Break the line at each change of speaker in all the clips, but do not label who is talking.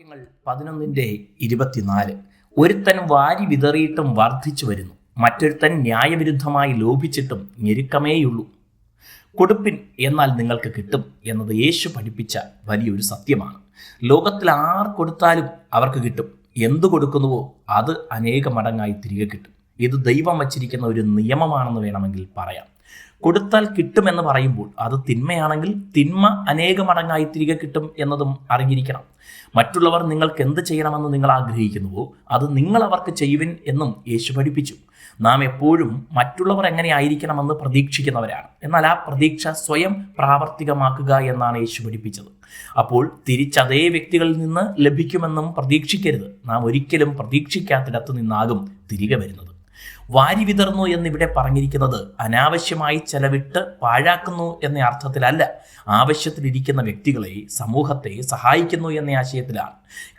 വാക്യങ്ങൾ പതിനൊന്നിന്റെ ഇരുപത്തിനാല്. ഒരുത്തൻ വാരി വിതറിയിട്ടും വർദ്ധിച്ചു വരുന്നു. മറ്റൊരുത്തൻ ന്യായവിരുദ്ധമായി ലോഭിച്ചിട്ടും ഞെരുക്കമേയുള്ളൂ. കൊടുപ്പിൻ എന്നാൽ നിങ്ങൾക്ക് കിട്ടും എന്നത് യേശു പഠിപ്പിച്ച വലിയൊരു സത്യമാണ്. ലോകത്തിൽ ആർ കൊടുത്താലും അവർക്ക് കിട്ടും. എന്തു കൊടുക്കുന്നുവോ അത് അനേക മടങ്ങായി തിരികെ കിട്ടും. ഇത് ദൈവം വച്ചിരിക്കുന്ന ഒരു നിയമമാണെന്ന് വേണമെങ്കിൽ പറയാം. കൊടുത്താൽ കിട്ടുമെന്ന് പറയുമ്പോൾ അത് തിന്മയാണെങ്കിൽ തിന്മ അനേക മടങ്ങായി തിരികെ കിട്ടും എന്നതും അറിഞ്ഞിരിക്കണം. മറ്റുള്ളവർ നിങ്ങൾക്ക് എന്ത് ചെയ്യണമെന്ന് നിങ്ങൾ ആഗ്രഹിക്കുന്നുവോ അത് നിങ്ങൾ അവർക്ക് ചെയ്യുവിൻ എന്നും യേശു പഠിപ്പിച്ചു. നാം എപ്പോഴും മറ്റുള്ളവർ എങ്ങനെ ആയിരിക്കണമെന്ന് പ്രതീക്ഷിക്കുന്നവരാണ്. എന്നാൽ ആ പ്രതീക്ഷ സ്വയം പ്രാവർത്തികമാക്കുക എന്നാണ് യേശു പഠിപ്പിച്ചത്. അപ്പോൾ തിരിച്ചതേ വ്യക്തികളിൽ നിന്ന് ലഭിക്കുമെന്നും പ്രതീക്ഷിക്കരുത്. നാം ഒരിക്കലും പ്രതീക്ഷിക്കാത്തിടത്തു നിന്നാകും തിരികെ വരുന്നത്. വാരി വിതർന്നു എന്നിവിടെ പറഞ്ഞിരിക്കുന്നത് അനാവശ്യമായി ചെലവിട്ട് പാഴാക്കുന്നു എന്ന അർത്ഥത്തിലല്ല. ആവശ്യത്തിലിരിക്കുന്ന വ്യക്തികളെ സമൂഹത്തെ സഹായിക്കുന്നു എന്ന ആശയത്തിലാണ്.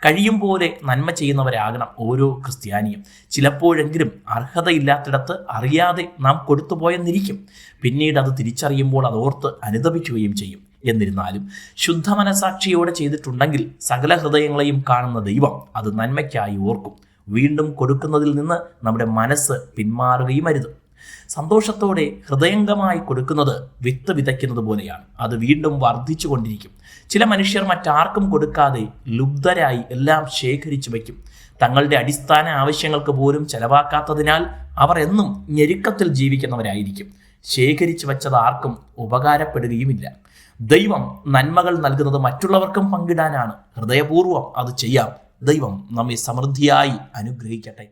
കഴിയും പോലെ നന്മ ചെയ്യുന്നവരാകണം ഓരോ ക്രിസ്ത്യാനിയും. ചിലപ്പോഴെങ്കിലും അർഹതയില്ലാത്തിടത്ത് അറിയാതെ നാം കൊടുത്തുപോയെന്നിരിക്കും. പിന്നീട് അത് തിരിച്ചറിയുമ്പോൾ അത് ഓർത്ത് അനുദപിക്കുകയും ചെയ്യും. എന്നിരുന്നാലും ശുദ്ധ മനസാക്ഷിയോടെ ചെയ്തിട്ടുണ്ടെങ്കിൽ സകല ഹൃദയങ്ങളെയും കാണുന്ന ദൈവം അത് നന്മയ്ക്കായി ഓർക്കും. വീണ്ടും കൊടുക്കുന്നതിൽ നിന്ന് നമ്മുടെ മനസ്സ് പിന്മാറുകയും അരുത്. സന്തോഷത്തോടെ ഹൃദയംഗമായി കൊടുക്കുന്നത് വിത്ത് വിതയ്ക്കുന്നത് പോലെയാണ്. അത് വീണ്ടും വർദ്ധിച്ചു കൊണ്ടിരിക്കും. ചില മനുഷ്യർ മറ്റാർക്കും കൊടുക്കാതെ ലുബ്ധരായി എല്ലാം ശേഖരിച്ചു വയ്ക്കും. തങ്ങളുടെ അടിസ്ഥാന ആവശ്യങ്ങൾക്ക് പോലും ചെലവാക്കാത്തതിനാൽ അവർ എന്നും ഞെരുക്കത്തിൽ ജീവിക്കുന്നവരായിരിക്കും. ശേഖരിച്ചു വച്ചത് ആർക്കും ഉപകാരപ്പെടുകയുമില്ല. ദൈവം നന്മകൾ നൽകുന്നത് മറ്റുള്ളവർക്കും പങ്കിടാനാണ്. ഹൃദയപൂർവം അത് ചെയ്യാം. ദൈവം നമ്മെ സമൃദ്ധിയായി അനുഗ്രഹിക്കട്ടെ.